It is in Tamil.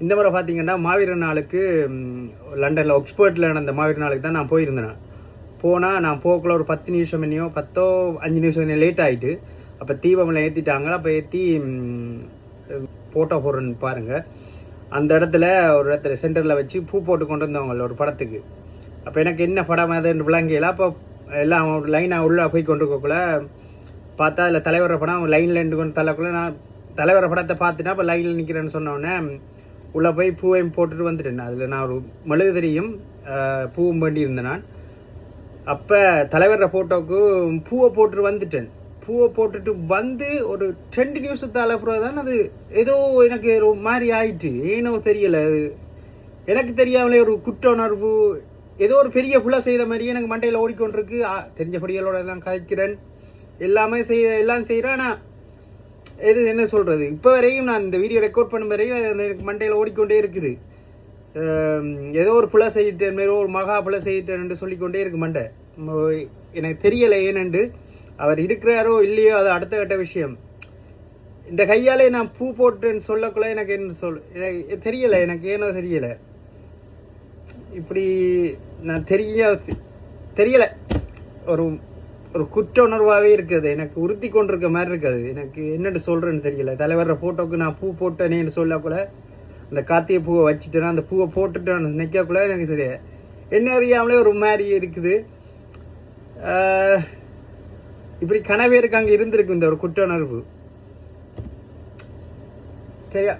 இந்த முறை பார்த்தீங்கன்னா மாவீரர் நாளுக்கு லண்டனில் ஒக்ஸ்போர்ட்டில் நடந்த மாவீர நாளுக்கு தான் நான் போயிருந்தேன் போனால் நான் போக்குள்ள ஒரு பத்து நிமிஷம் என்னையோ பத்தோ அஞ்சு நிமிஷம் என்ன லேட் ஆகிட்டு அப்போ தீபமில் ஏற்றிட்டாங்க அப்போ ஏற்றி போட்டோ போடுறேன்னு பாருங்கள் அந்த இடத்துல ஒரு இடத்துல சென்டரில் வச்சு பூ போட்டு கொண்டு வந்தவங்க ஒரு படத்துக்கு. அப்போ எனக்கு என்ன படம் அதுன்னு விளங்கல. அப்போ எல்லாம் லைனாக உள்ளே போய் கொண்டு இருக்கக்குள்ள பார்த்தா அதில் தலைவர படம் லைனில் நின்று கொண்டு தள்ளக்குள்ள நான் தலைவர படத்தை பார்த்துட்டா அப்போ லைனில் நிற்கிறேன்னு சொன்னோடனே உள்ளே போய் பூவையும் போட்டுட்டு வந்துட்டேன். அதில் நான் ஒரு மெழுகுதிரியும் பூவும் வேண்டி இருந்தேன் நான் அப்போ தலைவர ஃபோட்டோவுக்கு பூவை போட்டுட்டு வந்துட்டேன். பூவை போட்டுட்டு வந்து ஒரு ரெண்டு நிமிஷத்தால் அப்புறம் தான் அது ஏதோ எனக்கு ஒரு மாதிரி ஆயிட்டு. ஏனோ தெரியலை. அது எனக்கு தெரியாமலே ஒரு குற்ற உணர்வு ஏதோ ஒரு பெரிய புள்ள செய்த மாதிரியே எனக்கு மண்டையில் ஓடிக்கொண்டிருக்கு. ஆ, தெரிஞ்சபடிகளோட தான் கதைக்கிறேன் எல்லாமே செய்ய எல்லாம் செய்கிறேன் ஆனால் எது என்ன சொல்கிறது இப்போ வரையும் நான் இந்த வீடியோ ரெக்கார்ட் பண்ணும் வரையும் எனக்கு மண்டையில் ஓடிக்கொண்டே இருக்குது. ஏதோ ஒரு புல செய்யிட்டேன் மாரி ஒரு மகா புல செய்யிட்டேன் சொல்லிக்கொண்டே இருக்கு மண்டை. எனக்கு தெரியலை ஏனென்று அவர் இருக்கிறாரோ இல்லையோ அது அடுத்த கட்ட விஷயம். இந்த கையாலே நான் பூ போட்டேன்னு சொல்லக்குள்ள எனக்கு என்ன சொல் எனக்கு தெரியலை எனக்கு ஏனோ தெரியலை. இப்படி நான் தெரிய தெரியலை. ஒரு ஒரு குற்ற உணர்வாகவே இருக்குது. எனக்கு உறுத்தி கொண்டிருக்க மாதிரி இருக்குது. எனக்கு என்னென்னு சொல்கிறேன்னு தெரியல. தலைவர ஃபோட்டோவுக்கு நான் பூ போட்டேனேன்னு சொல்லக்குள்ள அந்த கார்த்திகை பூவை வச்சுட்டேன்னா அந்த பூவை போட்டுட்டேன்னு நிற்கக்குள்ள எனக்கு சரி என்ன அறியாமலே ஒரு மாதிரி இருக்குது. இப்படி கனவே இருக்கு அங்கே இருந்திருக்கு இந்த ஒரு குற்ற உணர்வு சரியா?